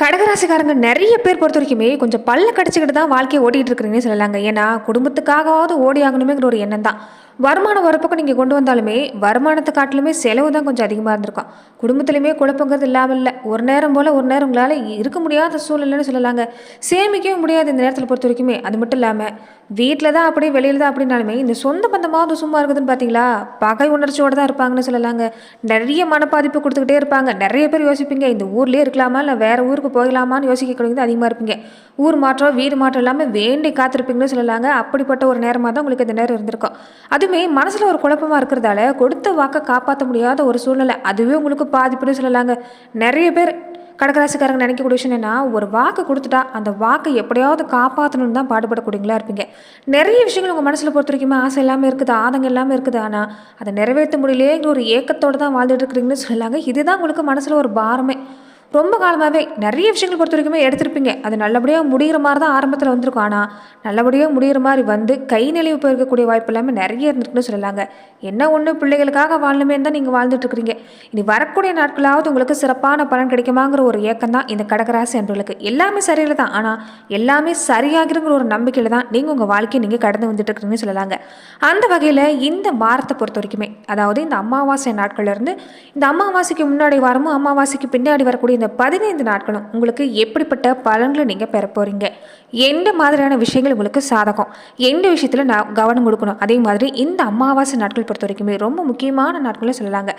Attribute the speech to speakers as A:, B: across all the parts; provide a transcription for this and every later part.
A: கடகராசிக்காரங்க நிறைய பேர் பொறுத்த வரைக்குமே கொஞ்சம் பல்ல கடிச்சிக்கிட்டு தான் வாழ்க்கையை ஓட்டிகிட்டு இருக்கிறீங்கன்னு சொல்லலாங்க. ஏன்னா குடும்பத்துக்காகவாவது ஓடி ஆகணுமேங்கிற ஒரு எண்ணம் தான். வருமானம் ஒரு பக்கம் நீங்கள் கொண்டு வந்தாலுமே வருமானத்தை காட்டிலுமே செலவு தான் கொஞ்சம் அதிகமாக இருந்திருக்கும். குடும்பத்துலையுமே குழப்பங்கிறது இல்லாமல் இல்லை. ஒரு நேரம் போல் ஒரு நேரம் உங்களால் இருக்க முடியாத சூழ்நிலைன்னு சொல்லலாங்க. சேமிக்கவே முடியாது இந்த நேரத்தில் பொறுத்த வரைக்குமே. அது மட்டும் இல்லாமல் வீட்டில் தான் அப்படியே வெளியில் தான் அப்படின்னாலுமே இந்த சொந்த பந்தமாவது சும்மா இருக்குதுன்னு பார்த்தீங்களா பகை உணர்ச்சியோடு தான் இருப்பாங்கன்னு சொல்லலாங்க. நிறைய மனப்பாதிப்பு கொடுத்துக்கிட்டே இருப்பாங்க. நிறைய பேர் யோசிப்பீங்க இந்த ஊர்லேயே இருக்கலாமா? இல்லை வேறு ஊருக்கு போகலாமான்னு யோசிக்கக்கூடியது அதிகமாக இருப்பீங்க. ஊர் மாற்றம் வீடு மாற்றம் இல்லாமல் வேண்டி காத்திருப்பீங்கன்னு சொல்லலாங்க. அப்படிப்பட்ட ஒரு நேரமாக தான் உங்களுக்கு இந்த நேரம் இருந்திருக்கும். அதுவுமே மனசில் ஒரு குழப்பமாக இருக்கிறதால கொடுத்த வாக்கை காப்பாற்ற முடியாத ஒரு சூழ்நிலை. அதுவே உங்களுக்கு பாதிப்புன்னு சொல்லலாங்க. நிறைய பேர் கடகராசிக்காரங்க நினைக்கக்கூடிய விஷயம் என்னன்னா ஒரு வாக்கு கொடுத்துட்டா அந்த வாக்கை எப்படியாவது காப்பாற்றணும்னு தான் பாடுபடக்கூடியங்களா இருப்பீங்க. நிறைய விஷயங்கள் உங்கள் மனசில் பொறுத்த வரைக்குமே ஆசை எல்லாமே இருக்குது ஆதங்கம் எல்லாமே இருக்குது. ஆனால் அதை நிறைவேற்ற முடியலேங்கிற ஒரு ஏக்கத்தோடு தான் வாழ்ந்துட்டு இருக்கிறீங்கன்னு சொல்லலாங்க. இதுதான் உங்களுக்கு மனசில் ஒரு பாரமே. ரொம்ப காலமாகவே நிறைய விஷயங்கள் பொறுத்த வரைக்குமே எடுத்திருப்பீங்க. அது நல்லபடியாக முடிகிற மாதிரி தான் ஆரம்பத்தில் வந்திருக்கும். ஆனால் நல்லபடியாக முடிகிற மாதிரி வந்து கை நிலைவு போயிருக்கக்கூடிய வாய்ப்பு எல்லாமே நிறைய இருந்திருக்குன்னு சொல்லலாங்க. என்ன ஒன்று பிள்ளைகளுக்காக வாழணுமே தான் நீங்கள் வாழ்ந்துட்டு இருக்கிறீங்க. இனி வரக்கூடிய நாட்களாவது உங்களுக்கு சிறப்பான பலன் கிடைக்குமாங்கிற ஒரு ஏக்கம் தான் இந்த கடகராசி அன்பர்களுக்கு. எல்லாமே சரியில்லை தான். ஆனால் எல்லாமே சரியாகிருங்கிற ஒரு நம்பிக்கையில் தான் நீங்கள் உங்கள் வாழ்க்கையை நீங்கள் கடந்து வந்துட்டு இருக்கிறீங்கன்னு சொல்லலாங்க. அந்த வகையில் இந்த வாரத்தை பொறுத்த வரைக்குமே அதாவது இந்த அமாவாசை நாட்கள்லேருந்து இந்த அமாவாசைக்கு முன்னாடி வாரமும் அமாவாசைக்கு பின்னாடி வரக்கூடிய இந்த பதினைந்து நாட்களும் உங்களுக்கு எப்படிப்பட்ட பலன்களை நீங்கள் பெற போகிறீங்க எந்த மாதிரியான விஷயங்கள் உங்களுக்கு சாதகம்? எந்த விஷயத்தில் நான் கவனம் கொடுக்கணும்? அதே மாதிரி இந்த அமாவாசை நாட்கள் பொறுத்த வரைக்குமே ரொம்ப முக்கியமான நாட்களும் சொல்லலாங்க.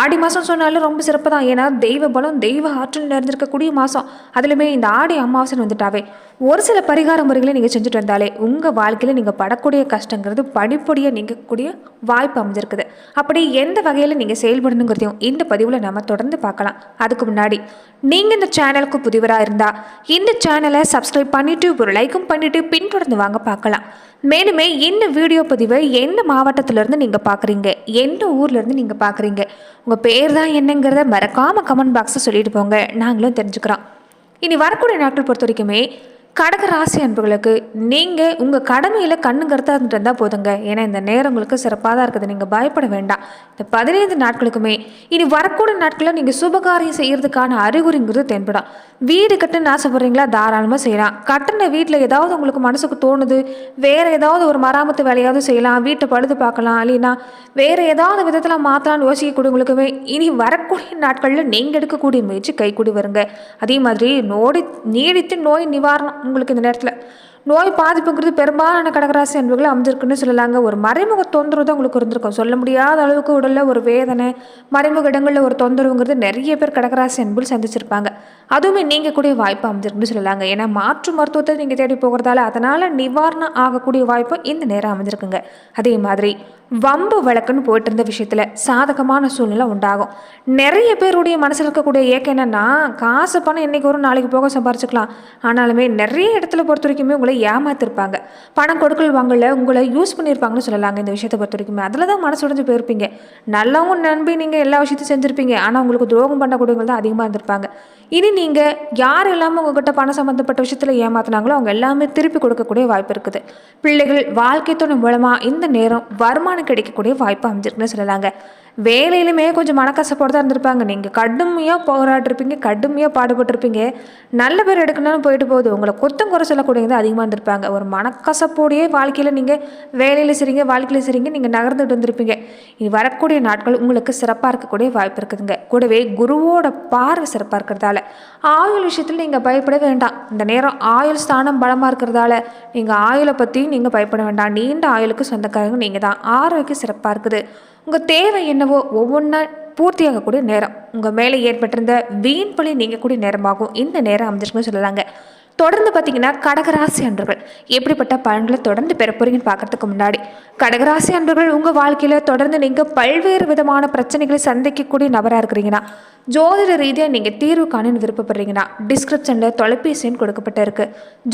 A: ஆடி மாதம் சொன்னாலும் ரொம்ப சிறப்பு தான் ஏன்னா தெய்வ பலம் தெய்வ ஆற்றல் நிறைந்திருக்கக்கூடிய மாதம் அதுலேயுமே இந்த ஆடி அமாவாசைன்னு வந்துட்டாவே ஒரு சில பரிகார முறைகளை நீங்கள் செஞ்சுட்டு வந்தாலே உங்கள் வாழ்க்கையில் நீங்கள் படக்கூடிய கஷ்டங்கிறது படிப்படியாக நீங்கக்கூடிய வாய்ப்பு அமைஞ்சிருக்குது. அப்படி எந்த வகையில் நீங்கள் செயல்படணுங்கிறதையும் இந்த பதிவில் நம்ம தொடர்ந்து பார்க்கலாம். அதுக்கு முன்னாடி நீங்கள் இந்த சேனலுக்கு புதிவராக இருந்தால் இந்த சேனலை சப்ஸ்கிரைப் பண்ணிவிட்டு ஒரு லைக்கும் பண்ணிவிட்டு பின்தொடர்ந்து வாங்க பார்க்கலாம். மேலுமே இந்த வீடியோ பதிவை எந்த மாவட்டத்திலேருந்து நீங்கள் பார்க்குறீங்க? எந்த ஊர்லேருந்து நீங்கள் பார்க்குறீங்க? உங்கள் பேர் தான் என்னங்கிறத மறக்காமல் கமெண்ட் பாக்ஸை சொல்லிட்டு போங்க. நாங்களும் தெரிஞ்சுக்கிறோம். இனி வரக்கூடிய நாட்கள் பொறுத்த வரைக்குமே கடக ராசி அன்புகளுக்கு நீங்கள் உங்கள் கடமையில் கண்ணு கருத்தாக இருந்துட்டு இருந்தால் போதுங்க. ஏன்னா இந்த நேரம் உங்களுக்கு சிறப்பாக தான் இருக்குது. நீங்கள் பயப்பட வேண்டாம். இந்த பதினைந்து நாட்களுக்குமே இனி வரக்கூடிய நாட்களில் நீங்கள் சுபகாரியம் செய்கிறதுக்கான அறிகுறிங்கிறது தென்படும். வீடு கட்டுன்னு ஆசைப்படுறீங்களா? தாராளமாக செய்யலாம். கட்டின வீட்டில் ஏதாவது உங்களுக்கு மனசுக்கு தோணுது வேறு ஏதாவது ஒரு மராமத்து வேலையாவது செய்யலாம் வீட்டை பழுது பார்க்கலாம் இல்லைன்னா வேறு ஏதாவது விதத்தில் மாற்றலாம்னு யோசிக்கக்கூடியவங்களுக்குமே இனி வரக்கூடிய நாட்களில் நீங்கள் எடுக்கக்கூடிய முயற்சி கைக்கூடி வருங்க. அதே மாதிரி நோடி நீடித்து நோய் நிவாரணம் உங்களுக்கு இந்த நேரத்தில் நோய் பாதிப்புங்கிறது பெரும்பாலான கடகராசி அன்புகள் அமைஞ்சிருக்குன்னு சொல்லலாங்க. ஒரு மறைமுக தொந்தரவு தான் உங்களுக்கு இருந்திருக்கும். சொல்ல முடியாத அளவுக்கு உடலில் ஒரு வேதனை மறைமுக இடங்களில் ஒரு தொந்தரவுங்கிறது நிறைய பேர் கடகராசி அன்புகள் சந்திச்சிருப்பாங்க. அதுவுமே நீங்கள் கூடிய வாய்ப்பு அமைஞ்சிருக்குன்னு சொல்லலாங்க. ஏன்னா மாற்று மருத்துவத்தை நீங்கள் தேடி போகிறதால அதனால் நிவாரணம் ஆகக்கூடிய வாய்ப்பு இந்த நேரம் அமைஞ்சிருக்குங்க. அதே மாதிரி வம்பு வழக்குன்னு போயிட்டு இருந்த விஷயத்தில் சாதகமான சூழ்நிலை உண்டாகும். நிறைய பேருடைய மனசில் இருக்கக்கூடிய ஏக்கம் என்னென்னா காசு பணம் இன்னைக்கு ஒரு நாளைக்கு போக சம்பாரிச்சுக்கலாம். ஆனாலுமே நிறைய இடத்துல பொறுத்த வரைக்குமே உங்களை ஏமாத்திருப்பாங்க. பணம் கொடுக்கல் வாங்கல உங்களை யூஸ் பண்ணியிருப்பாங்கன்னு சொல்லலாங்க இந்த விஷயத்தை பொறுத்த வரைக்குமே. அதில் தான் மனசு உடஞ்சு போயிருப்பீங்க. நல்லவங்க நம்பி நீங்கள் எல்லா விஷயத்தையும் செஞ்சுருப்பீங்க. ஆனால் உங்களுக்கு துரோகம் பண்ணக்கூடியவங்க தான் அதிகமாக இருந்திருப்பாங்க. இனி நீங்கள் யார் எல்லாமே உங்ககிட்ட பணம் சம்மந்தப்பட்ட விஷயத்தில் ஏமாத்துனாங்களோ அவங்க எல்லாமே திருப்பி கொடுக்கக்கூடிய வாய்ப்பு இருக்குது. பிள்ளைகள் வாழ்க்கை துணை மூலமாக இந்த நேரம் வருமானம் கிடைக்கக்கூடிய வாய்ப்பு அமைஞ்சிருக்குன்னு சொல்லலாங்க. வேலையிலுமே கொஞ்சம் மனக்கசப்போடு தான் இருந்திருப்பாங்க. நீங்கள் கடுமையாக போராட்டிருப்பீங்க கடுமையாக பாடுபட்டிருப்பீங்க. நல்ல பேர் எடுக்கணும்னு போயிட்டு போகுது. உங்களை குத்தம் குறை சொல்லக்கூடியது அதிகமாக வந்திருப்பாங்க ஒரு மனக்கசப்போடையே வாழ்க்கையில் நீங்கள் வேலையில் சரிங்க வாழ்க்கையில் சரிங்க நீங்கள் நகர்ந்துட்டு வந்திருப்பீங்க. இனி வரக்கூடிய நாட்கள் உங்களுக்கு சிறப்பாக இருக்கக்கூடிய வாய்ப்பு இருக்குதுங்க. கூடவே குருவோட பார்வை சிறப்பாக இருக்கிறதால. ஆயுள் விஷயத்தில் நீங்கள் பயப்பட வேண்டாம். இந்த நேரம் ஆயுள் ஸ்தானம் பலமாக இருக்கிறதால நீங்கள் ஆயுளை பற்றியும் நீங்கள் பயப்பட வேண்டாம். நீண்ட ஆயுளுக்கு சொந்தக்காரங்க நீங்கள் தான். ஆரோக்கியம் சிறப்பாக இருக்குது. உங்கள் தேவை என்னவோ ஒவ்வொன்றா பூர்த்தியாகக்கூடிய நேரம். உங்கள் மேலே ஏற்பட்டிருந்த வீண் பழி நீங்கக்கூடிய நேரமாகும். இந்த நேரம் அமைஞ்சிருக்குன்னு சொல்லலாங்க. தொடர்ந்து பார்த்தீங்கன்னா கடகராசி அன்பர்கள். எப்படிப்பட்ட பலன்களை தொடர்ந்து பெற போறீங்கன்னு பார்க்கறதுக்கு முன்னாடி கடகராசி அன்பர்கள் உங்கள் வாழ்க்கையில் தொடர்ந்து நீங்கள் பல்வேறு விதமான பிரச்சனைகளை சந்திக்கக்கூடிய நபராக இருக்கிறீங்கன்னா ஜோதிட ரீதியாக நீங்கள் தீர்வு காணுன்னு விருப்பப்படுறீங்கன்னா டிஸ்கிரிப்ஷனில் தொலைபேசி எண்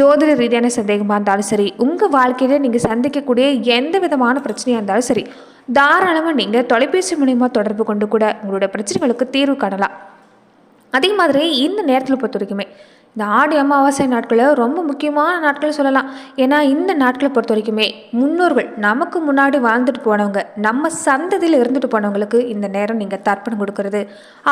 A: ஜோதிட ரீதியான சந்தேகமாக இருந்தாலும் சரி உங்கள் வாழ்க்கையில் நீங்கள் சந்திக்கக்கூடிய எந்த விதமான பிரச்சனையாக இருந்தாலும் சரி தாராளமாக நீங்கள் தொலைபேசி மூலிமா தொடர்பு கொண்டு கூட உங்களுடைய பிரச்சனைகளுக்கு தீர்வு காணலாம். அதே மாதிரி இந்த நேரத்தில் பொறுத்த வரைக்குமே இந்த ஆடி அமாவாசை நாட்களை ரொம்ப முக்கியமான நாட்கள் சொல்லலாம். ஏன்னா இந்த நாட்களை பொறுத்த வரைக்குமே முன்னோர்கள் நமக்கு முன்னாடி வாழ்ந்துட்டு போனவங்க நம்ம சந்ததியில் இருந்துட்டு போனவங்களுக்கு இந்த நேரம் நீங்கள் தர்ப்பணம் கொடுக்கறது.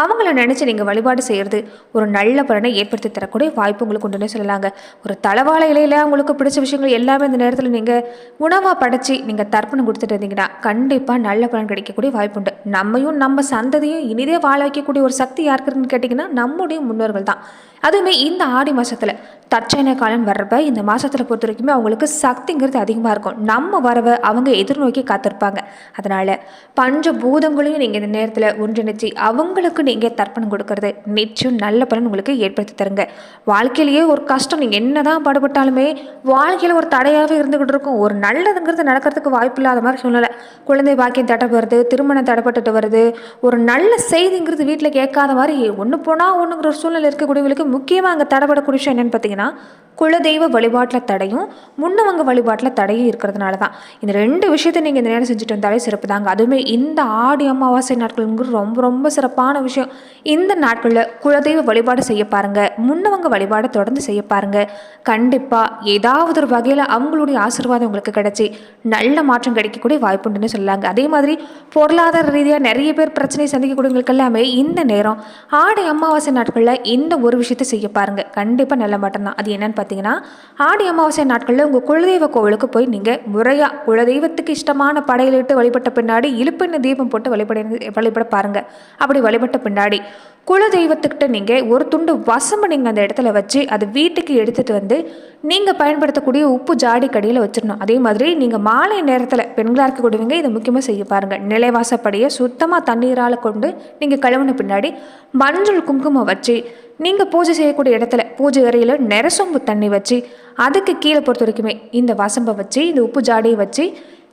A: அவங்கள நினச்சி நீங்கள் வழிபாடு செய்கிறது ஒரு நல்ல பலனை ஏற்படுத்தி தரக்கூடிய வாய்ப்பு உங்களுக்கு உண்டுன்னு சொல்லலாங்க. ஒரு தளவாழை இலையில உங்களுக்கு பிடிச்ச விஷயங்கள் எல்லாமே இந்த நேரத்தில் நீங்கள் உணவாக படைச்சி நீங்கள் தர்ப்பணம் கொடுத்துட்டு இருந்தீங்கன்னா கண்டிப்பாக நல்ல பலன் கிடைக்கக்கூடிய வாய்ப்பு உண்டு. நம்மையும் நம்ம சந்ததியும் இனிதே வாழ வைக்கக்கூடிய ஒரு சக்தி யாருக்கு இருக்குன்னு கேட்டிங்கன்னா நம்முடைய முன்னோர்கள் தான். அதுவுமே இந்த ஆடி மாதத்தில் தட்சண காலம் வர்றப்ப இந்த மாதத்தில் பொறுத்த வரைக்குமே அவங்களுக்கு சக்திங்கிறது அதிகமாக இருக்கும். நம்ம வரவை அவங்க எதிர்நோக்கி காத்திருப்பாங்க. அதனால் பஞ்ச பூதங்களையும் நீங்கள் இந்த நேரத்தில் ஒன்றிணைச்சு அவங்களுக்கு நீங்கள் தர்ப்பணம் கொடுக்கறது நிச்சயம் நல்ல பலன் உங்களுக்கு ஏற்படுத்தி தருங்க. வாழ்க்கையிலேயே ஒரு கஷ்டம் நீங்கள் என்ன தான் பாடுபட்டாலுமே வாழ்க்கையில் ஒரு தடையாகவே இருந்துக்கிட்டு இருக்கும். ஒரு நல்லதுங்கிறது நடக்கிறதுக்கு வாய்ப்பு இல்லாத மாதிரி சூழ்நிலை. குழந்தை பாக்கியம் தடப்படுறது திருமணம் தடைப்பட்டுட்டு வருது. ஒரு நல்ல செய்திங்கிறது வீட்டில் கேட்காத மாதிரி ஒன்று போனால் ஒன்றுங்கிற ஒரு சூழ்நிலை இருக்கக்கூடியவங்களுக்கு முக்கியமாக அங்கே தடைப்படக்கூடிய விஷயம் என்னென்னு பார்த்தீங்கன்னா 啊。குலதெய்வ வழிபாட்டில் தடையும் முன்னவங்க வழிபாட்டில் தடையும் இருக்கிறதுனால தான் இந்த ரெண்டு விஷயத்தை நீங்கள் இந்த நேரம் செஞ்சுட்டு வந்தாலே சிறப்பு தாங்க. அதுவுமே இந்த ஆடி அமாவாசை நாட்கள்ங்கிறது ரொம்ப ரொம்ப சிறப்பான விஷயம். இந்த நாட்களில் குலதெய்வ வழிபாடு செய்ய பாருங்கள் முன்னவங்க வழிபாடை தொடர்ந்து செய்ய பாருங்கள் கண்டிப்பாக ஏதாவது ஒரு வகையில் அவங்களுடைய ஆசீர்வாதம் உங்களுக்கு கிடைச்சி நல்ல மாற்றம் கிடைக்கக்கூடிய வாய்ப்புண்டுன்னு சொல்லாங்க அதே மாதிரி பொருளாதார ரீதியாக நிறைய பேர் பிரச்சனை சந்திக்கக்கூடியவங்களுக்கு எல்லாமே இந்த நேரம் ஆடி அமாவாசை நாட்களில் இந்த ஒரு விஷயத்தை செய்ய பாருங்கள் கண்டிப்பாக நல்ல மாற்றம் தான். அது என்னன்னு பார்த்தீங்கன்னா ஆடி அமாவாசை நாட்களில் உங்கள் குலதெய்வ கோவிலுக்கு போய் நீங்கள் முறையாக குலதெய்வத்துக்கு இஷ்டமான படையிலிட்டு வழிபட்ட பின்னாடி இழுப்பெண்ணு தீபம் போட்டு வழிபட வழிபட பாருங்கள் அப்படி வழிபட்ட பின்னாடி குலதெய்வத்துக்கிட்ட நீங்கள் ஒரு துண்டு வசம்பு நீங்கள் அந்த இடத்துல வச்சு அது வீட்டுக்கு எடுத்துகிட்டு வந்து நீங்கள் பயன்படுத்தக்கூடிய உப்பு ஜாடி கடியில் வச்சிடணும். அதே மாதிரி நீங்கள் மாலை நேரத்தில் பெண்களாக இருக்கக்கூடியவங்க இதை முக்கியமாக செய்ய பாருங்கள் நிலைவாசப்படியை சுத்தமாக தண்ணீரால் கொண்டு நீங்கள் கழுவுன பின்னாடி மஞ்சள் குங்குமம் வச்சு நீங்கள் பூஜை செய்யக்கூடிய இடத்துல பூஜை அறையில் நெரசொம்பு தண்ணி வச்சு அதுக்கு கீழே பொறுத்த வரைக்குமே இந்த வசம்பை வச்சு இந்த உப்பு ஜாடியை வச்சு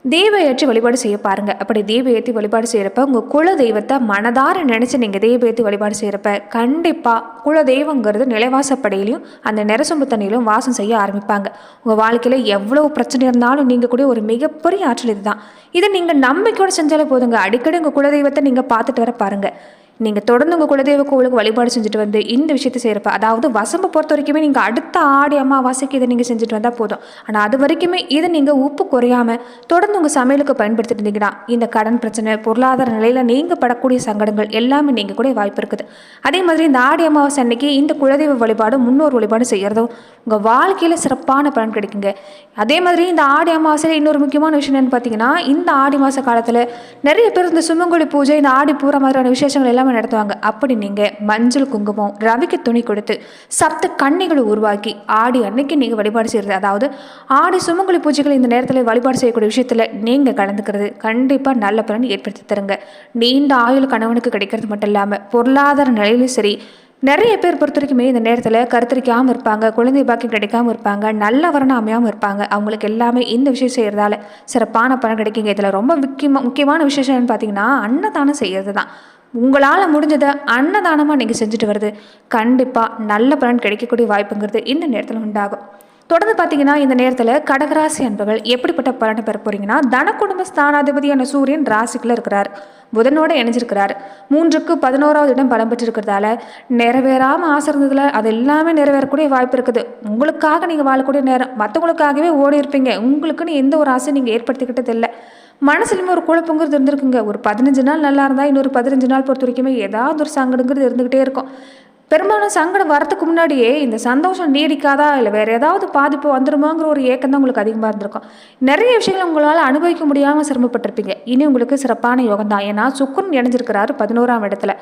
A: தேவையற்றி ஏற்றி வழிபாடு செய்ய பாருங்க. அப்படி தெய்வ ஏற்றி வழிபாடு செய்கிறப்ப உங்கள் குல தெய்வத்தை மனதார நினச்சி நீங்கள் தெய்வ ஏற்றி வழிபாடு செய்கிறப்ப கண்டிப்பாக குல தெய்வங்கிறது நிலைவாசப்படையிலையும் அந்த நெரசொம்பு தண்ணியிலும் வாசம் செய்ய ஆரம்பிப்பாங்க. உங்கள் வாழ்க்கையில் எவ்வளோ பிரச்சனை இருந்தாலும் நீங்கள் கூட ஒரு மிகப்பெரிய ஆற்றல் இதுதான். இதை நீங்கள் நம்பிக்கையோடு செஞ்சாலே போதுங்க. அடிக்கடி உங்கள் குலதெய்வத்தை நீங்கள் பார்த்துட்டு வர பாருங்கள் நீங்கள் தொடர்ந்து உங்கள் குலதெய்வ கோவிலுக்கு வழிபாடு செஞ்சுட்டு வந்து இந்த விஷயத்தை செய்கிறப்ப அதாவது வசம்பை பொறுத்த வரைக்குமே நீங்கள் அடுத்த ஆடி அமாவாசைக்கு இதை நீங்கள் செஞ்சுட்டு வந்தால் போதும். ஆனால் அது வரைக்குமே இதை நீங்கள் உப்பு குறையாமல் தொடர்ந்து உங்கள் சமையலுக்கு பயன்படுத்திட்டு இருந்தீங்கன்னா இந்த கடன் பிரச்சனை பொருளாதார நிலையில் நீங்கள் படக்கூடிய சங்கடங்கள் எல்லாமே நீங்கள் கூட வாய்ப்பு இருக்குது. அதே மாதிரி இந்த ஆடி அமாவாசை அன்னைக்கு இந்த குலதெய்வ வழிபாடு முன்னோர் வழிபாடு செய்கிறதும் உங்கள் வாழ்க்கையில் சிறப்பான பலன் கிடைக்குங்க. அதே மாதிரி இந்த ஆடி அமாவாசையில் இன்னொரு முக்கியமான விஷயம் என்னென்னு பார்த்தீங்கன்னா இந்த ஆடி மாத காலத்தில் நிறைய பேர் இந்த சுமங்கொழி பூஜை இந்த ஆடி பூரா மாதிரியான விசேஷங்கள் எல்லாமே நடத்துவாங்க. அப்படி நீங்கள் மஞ்சள் குங்குமம் ரவிக்கு துணி கொடுத்து சப்த கன்னிகளை உருவாக்கி ஆடி அன்னைக்கு நீங்கள் வழிபாடு செய்கிறது அதாவது ஆடி சுமங்கலி பூஜைகள் இந்த நேரத்தில் வழிபாடு செய்யக்கூடிய விஷயத்தில் நீங்கள் கலந்துக்கிறது கண்டிப்பாக நல்ல பலன் ஏற்படுத்தி தருங்க. நீண்ட ஆயுள் கணவனுக்கு கிடைக்கிறது மட்டும் இல்லாமல் பொருளாதார நிலையிலும் சரி நிறைய பேர் பொறுத்த வரைக்குமே இந்த நேரத்தில் கருத்தரிக்காமல் இருப்பாங்க குழந்தை பாக்கியம் கிடைக்காம இருப்பாங்க நல்ல வரணம் அமையாமல் இருப்பாங்க. அவங்களுக்கு எல்லாமே இந்த விஷயம் செய்கிறதால சிறப்பான பலன் கிடைக்குங்க. இதில் ரொம்ப முக்கியமாக முக்கியமான விசேஷம் என்னன்னு பார்த்தீங்கன்னா அன்னதானம் செய்கிறது தான் உங்களால் முடிஞ்சதை அன்னதானமாக நீங்கள் செஞ்சுட்டு வருது கண்டிப்பாக நல்ல பலன் கிடைக்கக்கூடிய வாய்ப்புங்கிறது இந்த நேரத்தில் உண்டாகும். தொடர்ந்து பார்த்தீங்கன்னா இந்த நேரத்தில் கடகராசி அன்பர்கள் எப்படிப்பட்ட பலனை பெற போறீங்கன்னா தன குடும்ப ஸ்தானாதிபதியான சூரியன் ராசிக்குள்ள இருக்கிறார். புதனோட இணைஞ்சிருக்கிறார். மூன்றுக்கு பதினோராவது இடம் பலம் பெற்றிருக்கிறதால நிறைவேறாமல் ஆசை இருந்ததில் அது எல்லாமே நிறைவேறக்கூடிய வாய்ப்பு இருக்குது. உங்களுக்காக நீங்கள் வாழக்கூடிய நேரம் மற்றவங்களுக்காகவே ஓடி இருப்பீங்க. உங்களுக்குன்னு எந்த ஒரு ஆசை நீங்கள் ஏற்படுத்திக்கிட்டது இல்லை மனசுலையுமே ஒரு குழப்பங்கிறது இருந்திருக்குங்க. ஒரு பதினஞ்சு நாள் நல்லா இருந்தால் இன்னொரு பதினஞ்சு நாள் பொறுத்த வரைக்குமே ஏதாவது ஒரு சங்கடங்கிறது இருந்துக்கிட்டே இருக்கும். பெரும்பாலும் சங்கடம் வரத்துக்கு முன்னாடியே இந்த சந்தோஷம் நீடிக்காதா? இல்லை வேறு ஏதாவது பாதிப்பு வந்துடுமாங்கிற ஒரு ஏக்கம் தான் உங்களுக்கு அதிகமாக இருந்திருக்கும். நிறைய விஷயங்கள் உங்களால் அனுபவிக்க முடியாமல் சிரமப்பட்டிருப்பீங்க. இனி உங்களுக்கு சிறப்பான யோகம் தான். ஏன்னா சுக்குரன் இணைஞ்சிருக்கிறாரு பதினோராம் இடத்துல.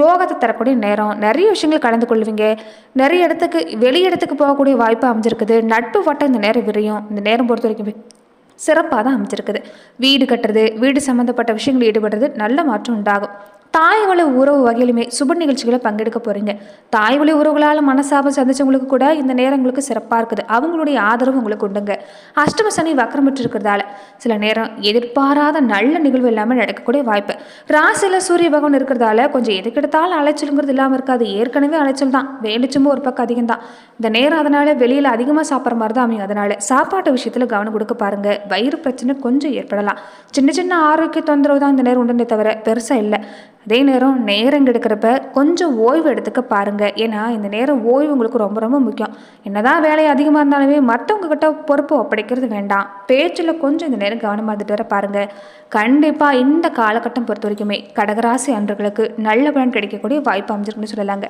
A: யோகத்தை தரக்கூடிய நேரம். நிறைய விஷயங்கள் கலந்து கொள்வீங்க. நிறைய இடத்துக்கு வெளி இடத்துக்கு போகக்கூடிய வாய்ப்பு அமைஞ்சிருக்குது. நட்பு வட்டம் இந்த நேரம் விரியும். இந்த நேரம் பொறுத்த வரைக்கும் சிறப்பாக தான் அமைச்சிருக்குது வீடு கட்டுறது வீடு சம்மந்தப்பட்ட விஷயங்கள் ஈடுபடுறது நல்ல மாற்றம் உண்டாகும். தாய் வழி உறவு வகையிலுமே சுப நிகழ்ச்சிகளை பங்கெடுக்க போகிறீங்க தாய் வழி உறவுகளால் மனசாபம் சந்திச்சவங்களுக்கு கூட இந்த நேரம் உங்களுக்கு சிறப்பாக இருக்குது. அவங்களுடைய ஆதரவு உங்களுக்கு உண்டுங்க. அஷ்டம சனி வக்கரம் பெற்று இருக்கிறதால சில நேரம் எதிர்பாராத நல்ல நிகழ்வு இல்லாமல் நடக்கக்கூடிய வாய்ப்பு. ராசியில் சூரிய பகவான் இருக்கிறதால கொஞ்சம் எதுக்கெடுத்தாலும் அலைச்சலுங்கிறது இல்லாமல் இருக்காது. ஏற்கனவே அலைச்சல் தான். வேண்டிச்சும் ஒரு பக்கம் அதிகம் தான். இந்த நேரம் அதனால் வெளியில் அதிகமாக சாப்பிட்ற மாதிரி தான் அமையும். அதனால் சாப்பாட்டு விஷயத்தில் கவனம் கொடுக்க பாருங்கள் வயிறு பிரச்சனை கொஞ்சம் ஏற்படலாம். சின்ன சின்ன ஆரோக்கிய தொந்தரவு தான் இந்த நேரம் உண்டுனே தவிர பெருசாக இல்லை. அதே நேரம் நேரம் எடுக்கிறப்ப கொஞ்சம் ஓய்வு எடுத்துக்க பாருங்கள் ஏன்னா இந்த நேரம் ஓய்வு உங்களுக்கு ரொம்ப ரொம்ப முக்கியம். என்னதான் வேலை அதிகமாக இருந்தாலுமே மற்றவங்க கிட்ட பொறுப்பு ஒப்படைக்கிறது வேண்டாம். பேச்சில் கொஞ்சம் இந்த நேரம் கவனமாக இருந்துட்டு வர பாருங்கள் கண்டிப்பாக இந்த காலகட்டம் பொறுத்த வரைக்குமே கடகராசி அன்பர்களுக்கு நல்ல பலன் கிடைக்கக்கூடிய வாய்ப்பு அமைஞ்சிருக்குன்னு சொல்லலாங்க.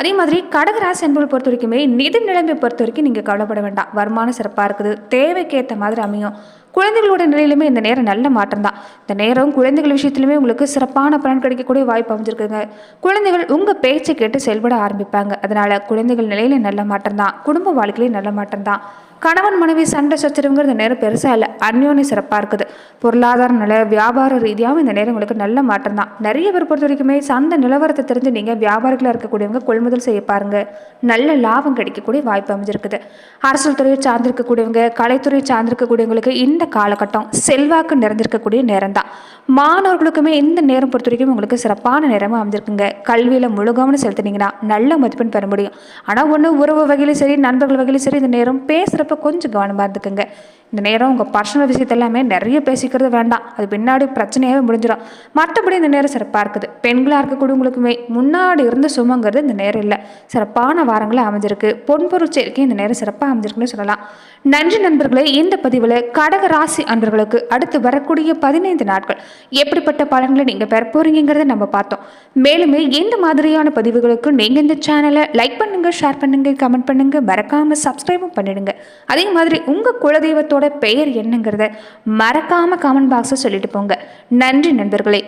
A: அதே மாதிரி கடகராசி அன்பர்கள் பொறுத்த வரைக்குமே நிதி நிலைமை பொறுத்த வரைக்கும் நீங்கள் கவலைப்பட வேண்டாம். வருமானம் சிறப்பாக இருக்குது. தேவைக்கேற்ற மாதிரி அமையும். குழந்தைகளோட நிலையிலுமே இந்த நேரம் நல்ல மாற்றம் தான் இந்த நேரம் குழந்தைகள் விஷயத்துலையுமே உங்களுக்கு சிறப்பான பலன் கிடைக்கக்கூடிய வாய்ப்பு அமைஞ்சிருக்குங்க. குழந்தைகள் உங்கள் பேச்சை கேட்டு செயல்பட ஆரம்பிப்பாங்க. அதனால குழந்தைகள் நிலையில நல்ல மாற்றம் தான் குடும்ப வாழ்க்கையிலே நல்ல மாற்றம் தான் கணவன் மனைவி சண்டை சச்சரவுங்கிறது இந்த நேரம் பெருசாக இல்லை. அந்யோன்யம் சிறப்பாக இருக்குது. பொருளாதார நிலை வியாபார ரீதியாகவும் இந்த நேரம் உங்களுக்கு நல்ல மாற்றம் தான். நிறைய பேர் பொறுத்த வரைக்குமே சந்தை நிலவரத்தை தெரிஞ்சு நீங்கள் வியாபாரிகளாக இருக்கக்கூடியவங்க கொள்முதல் செய்ய பாருங்க. நல்ல லாபம் கிடைக்கக்கூடிய வாய்ப்பு அமைஞ்சிருக்குது. அரசியல் துறையை சார்ந்திருக்கக்கூடியவங்க கலைத்துறையை சார்ந்திருக்கக்கூடியவங்களுக்கு இந்த காலகட்டம் செல்வாக்கு நிறைந்திருக்கக்கூடிய நேரம் தான். மாணவர்களுக்குமே இந்த நேரம் பொறுத்த வரைக்கும் உங்களுக்கு சிறப்பான நேரமாக அமைஞ்சிருக்குங்க. கல்வியில் முழு கவனம் நல்ல மதிப்பெண் பெற முடியும். ஆனால் ஒன்று உறவு வகையிலும் சரி நண்பர்கள் வகையிலும் சரி இந்த நேரம் பேசுகிறப்ப கொஞ்சம் கவனமாக இருந்துக்குங்க. இந்த நேரம் உங்கள் பர்சனல் விஷயத்த எல்லாமே நிறைய பேசிக்கிறது வேண்டாம். அது பின்னாடி பிரச்சனையாகவே முடிஞ்சிடும். மற்றபடி இந்த நேரம் சிறப்பாக இருக்குது. பெண்களாக இருக்கக்கூடியவங்களுக்குமே முன்னாடி இருந்து சுமங்கிறது இந்த நேரம் இல்லை. சிறப்பான வாரங்களாக அமைஞ்சிருக்கு. பொன்பொருள் சேர்க்கை இந்த நேரம் சிறப்பாக அமைஞ்சிருக்குன்னு சொல்லலாம். நன்றி நண்பர்களே இந்த பதிவில் கடக ராசி அன்பர்களுக்கு அடுத்து வரக்கூடிய பதினைந்து நாட்கள் எப்படிப்பட்ட பலன்களை நீங்கள் பெற போறீங்கிறத நம்ம பார்த்தோம். மேலுமே எந்த மாதிரியான பதிவுகளுக்கு நீங்கள் இந்த சேனலை லைக் பண்ணுங்க ஷேர் பண்ணுங்க கமெண்ட் பண்ணுங்க மறக்காமல் சப்ஸ்கிரைபும் பண்ணிடுங்க. அதே மாதிரி உங்கள் குலதெய்வத்தோட பெயர் என்னங்கிறத மறக்காமல் காமெண்ட் பாக்ஸை சொல்லிட்டு போங்க. நன்றி நண்பர்களே.